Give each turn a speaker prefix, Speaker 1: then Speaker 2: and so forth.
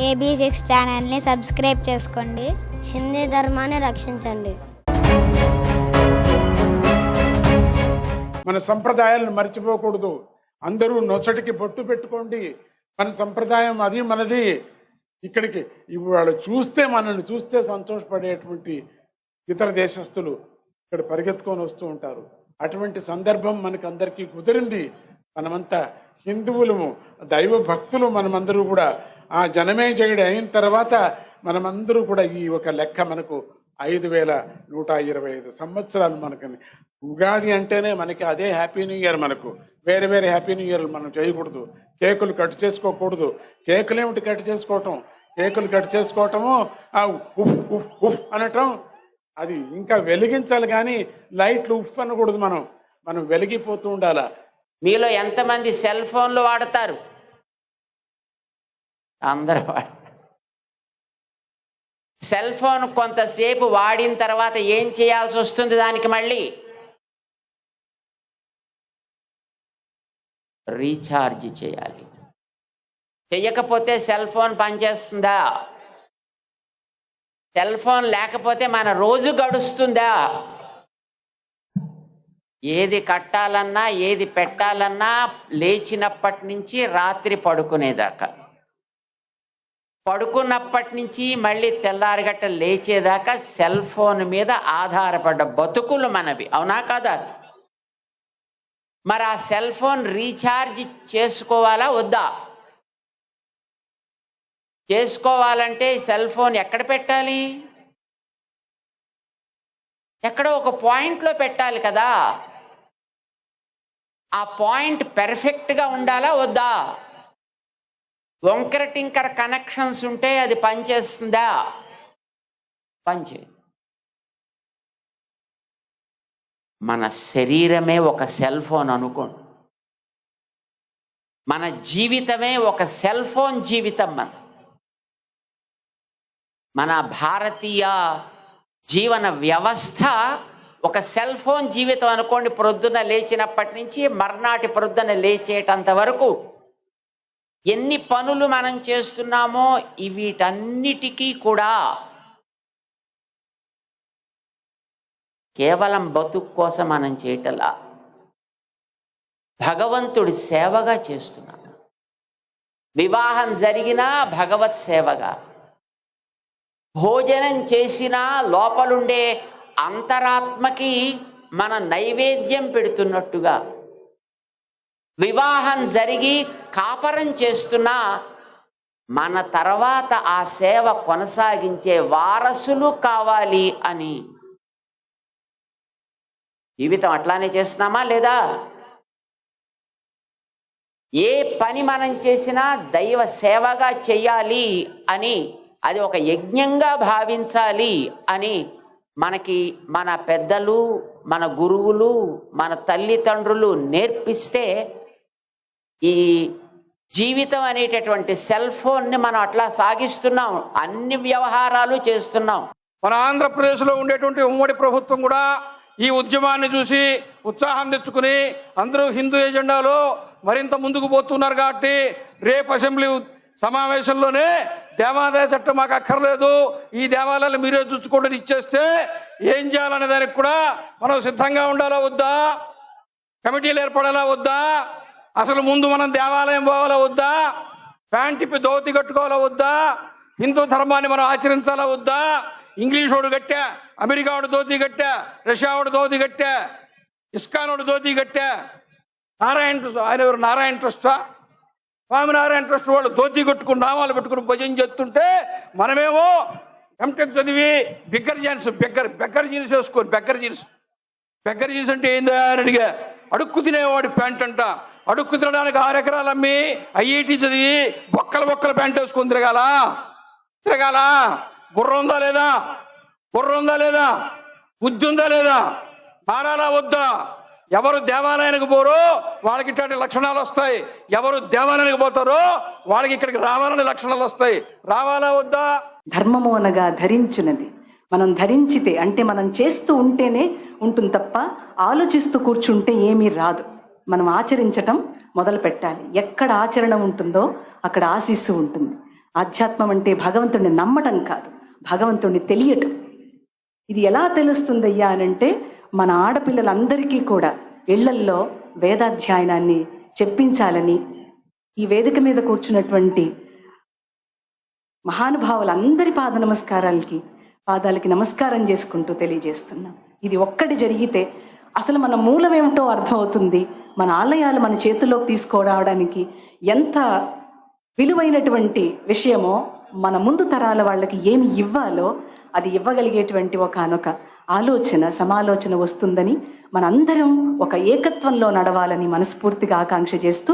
Speaker 1: AB six ఛానల్ని subscribe చేసుకోండి.
Speaker 2: హిందీ ధర్మాన్ని రక్షించండి.
Speaker 3: మన సంప్రదాయాలను మర్చిపోకూడదు. అందరూ నొసటికి బొట్టు పెట్టుకోండి. మన సంప్రదాయం అది మనది. ఇక్కడికి ఇవాళ చూస్తే మనల్ని చూస్తే సంతోషపడేటువంటి ఇతర దేశస్తులు ఇక్కడ పరిగెత్తుకొని వస్తూ ఉంటారు. అటువంటి సందర్భం మనకు అందరికీ కుదిరింది. మనమంతా హిందువులము దైవ భక్తులు మనమందరూ కూడా ఆ జనమేజయుడు అయిన తర్వాత మనమందరూ కూడా ఈ ఒక లెక్క మనకు ఐదు వేల నూట ఇరవై ఐదు సంవత్సరాలు మనకు ఉగాది అంటేనే మనకి అదే హ్యాపీ న్యూ ఇయర్ మనకు. వేరే వేరే హ్యాపీ న్యూ ఇయర్ మనం చేయకూడదు. కేకులు కట్ చేసుకోకూడదు. కేకులు ఏమిటి కట్ చేసుకోవటం? కేకులు కట్ చేసుకోవటము ఆ ఉఫ్ ఉఫ్ ఉఫ్ అనటం అది ఇంకా వెలిగించాలి కానీ లైట్లు ఉఫ్ అనకూడదు మనం. మనం వెలిగిపోతూ ఉండాలా?
Speaker 4: మీలో ఎంతమంది సెల్ ఫోన్లు వాడతారు? అందరూ వాడు. సెల్ ఫోన్ కొంతసేపు వాడిన తర్వాత ఏం చేయాల్సి వస్తుంది దానికి మళ్ళీ? రీఛార్జ్ చేయాలి. చెయ్యకపోతే సెల్ ఫోన్ పనిచేస్తుందా? సెల్ ఫోన్ లేకపోతే మన రోజు గడుస్తుందా? ఏది కట్టాలన్నా ఏది పెట్టాలన్నా లేచినప్పటి నుంచి రాత్రి పడుకునేదాకా. పడుకున్నప్పటి నుంచి మళ్ళీ తెల్లారిగట్ట లేచేదాకా సెల్ ఫోన్ మీద ఆధారపడ్డ బతుకులు మనవి. అవునా కాదా? మరి ఆ సెల్ ఫోన్ రీఛార్జ్ చేసుకోవాలా వద్దా? చేసుకోవాలంటే సెల్ ఫోన్ ఎక్కడ పెట్టాలి? ఎక్కడో ఒక పాయింట్లో పెట్టాలి కదా. ఆ పాయింట్ పెర్ఫెక్ట్గా ఉండాలా వద్దా? వంకర టింకర కనెక్షన్స్ ఉంటే అది పనిచేస్తుందా? పనిచేయదు మన శరీరమే ఒక సెల్ ఫోన్ అనుకోండి. మన జీవితమే ఒక సెల్ ఫోన్ జీవితం మన. మన భారతీయ జీవన వ్యవస్థ ఒక సెల్ ఫోన్ జీవితం అనుకోండి ప్రొద్దున లేచినప్పటి నుంచి మర్నాటి ప్రొద్దున లేచేటంత వరకు ఎన్ని పనులు మనం చేస్తున్నామో వీటన్నిటికీ కూడా కేవలం బతుకు కోసం మనం చేయటలా. భగవంతుడి సేవగా చేస్తున్నాం వివాహం జరిగినా భగవత్ సేవగా. భోజనం చేసినా లోపలుండే అంతరాత్మకి మన నైవేద్యం పెడుతున్నట్టుగా. వివాహం జరిగి కాపరం చేస్తున్న మన తర్వాత ఆ సేవ కొనసాగించే వారసులు కావాలి అని. జీవితం అట్లానే చేస్తున్నామా లేదా? ఏ పని మనం చేసినా దైవ సేవగా చెయ్యాలి అని అది ఒక యజ్ఞంగా భావించాలి అని మనకి మన పెద్దలు మన గురువులు మన తల్లిదండ్రులు నేర్పిస్తే ఈ జీవితం అనేటటువంటి సెల్ ఫోన్ని మనం అట్లా సాగిస్తున్నాం. అన్ని వ్యవహారాలు చేస్తున్నాం.
Speaker 5: మన ఆంధ్రప్రదేశ్లో ఉండేటువంటి ఉమ్మడి ప్రభుత్వం కూడా ఈ ఉద్యమాన్ని చూసి ఉత్సాహం తెచ్చుకుని అందరూ హిందూ ఎజెండాలో మరింత ముందుకు పోతున్నారు కాబట్టి రేపు అసెంబ్లీ సమావేశంలోనే దేవాదాయ చట్టం మాకు అక్కర్లేదు. ఈ దేవాలయాలు మీరే చూసుకోండి ఇచ్చేస్తే ఏం చేయాలనే దానికి కూడా మనం సిద్ధంగా ఉండాలా వద్దా? కమిటీలు ఏర్పడాలా వద్దా? అసలు ముందు మనం దేవాలయం పోవాలా వద్దా? ప్యాంటిపి ధోతి కట్టుకోవాలా వద్దా? హిందూ ధర్మాన్ని మనం ఆచరించాలా వద్దా? ఇంగ్లీష్ వాడు కట్టా అమెరికా వాడు ధోతి కట్టా రష్యా వాడు ధోతి కట్టా ఇస్కాన్ వాడు ధోతి కట్టా. నారాయణ ట్రస్ట్ ఆయన ఎవరు? నారాయణ ట్రస్టా? స్వామినారాయణ ట్రస్ట్ వాళ్ళు దోతి కొట్టుకుని నామాలు పెట్టుకుని భజన చేస్తుంటే మనమేమో ఎంటెక్ చదివి bigger jeans bigger beggar jeans వేసుకోండి బెగ్గర్ జీన్స్ బెగ్గర్ జీన్స్ అంటే ఏందా అని అడిగా. అడుక్కు తినేవాడు ప్యాంట్ అంట. అడుక్కు తినడానికి ఆరు ఎకరాలు అమ్మి ఐఐటి చదివి బొక్కల బొక్కల ప్యాంట్ వేసుకొని తిరగాల? తిరగాల? బుర్ర ఉందా లేదా? బుర్ర ఉందా లేదా? బుద్ధి ఉందా లేదా? మారాలా వద్దా? ఎవరు దేవాలయానికి పోరో వాళ్ళకి ఇట్లాంటి లక్షణాలు వస్తాయి. ఎవరు దేవాలయానికి పోతారో వాళ్ళకి ఇక్కడికి రావాలని లక్షణాలు వస్తాయి. రావాలా వద్దా?
Speaker 6: ధర్మము అనగా ధరించినది. మనం ధరించితే అంటే మనం చేస్తూ ఉంటేనే ఉంటుంది తప్ప ఆలోచిస్తూ కూర్చుంటే ఏమీ రాదు. మనం ఆచరించటం మొదలు పెట్టాలి. ఎక్కడ ఆచరణ ఉంటుందో అక్కడ ఆశీస్సు ఉంటుంది. ఆధ్యాత్మం అంటే భగవంతుడిని నమ్మటం కాదు. భగవంతుడిని తెలియటం. ఇది ఎలా తెలుస్తుందయ్యా అనంటే మన ఆడపిల్లలందరికీ కూడా ఇళ్ళల్లో వేదాధ్యయనాన్ని చెప్పించాలని ఈ వేదిక మీద కూర్చున్నటువంటి మహానుభావులందరి పాద నమస్కారాలకి పాదాలకి నమస్కారం చేసుకుంటూ తెలియజేస్తున్నాం. ఇది ఒక్కటి జరిగితే అసలు మన మూలమేమిటో అర్థమవుతుంది? మన ఆలయాలు మన చేతుల్లోకి తీసుకురావడానికి ఎంత విలువైనటువంటి విషయమో మన ముందు తరాల వాళ్ళకి ఏమి ఇవ్వాలో అది ఇవ్వగలిగేటువంటి ఒక అనొక ఆలోచన సమాలోచన వస్తుందని మనందరం ఒక ఏకత్వంలో నడవాలని మనస్ఫూర్తిగా ఆకాంక్ష చేస్తూ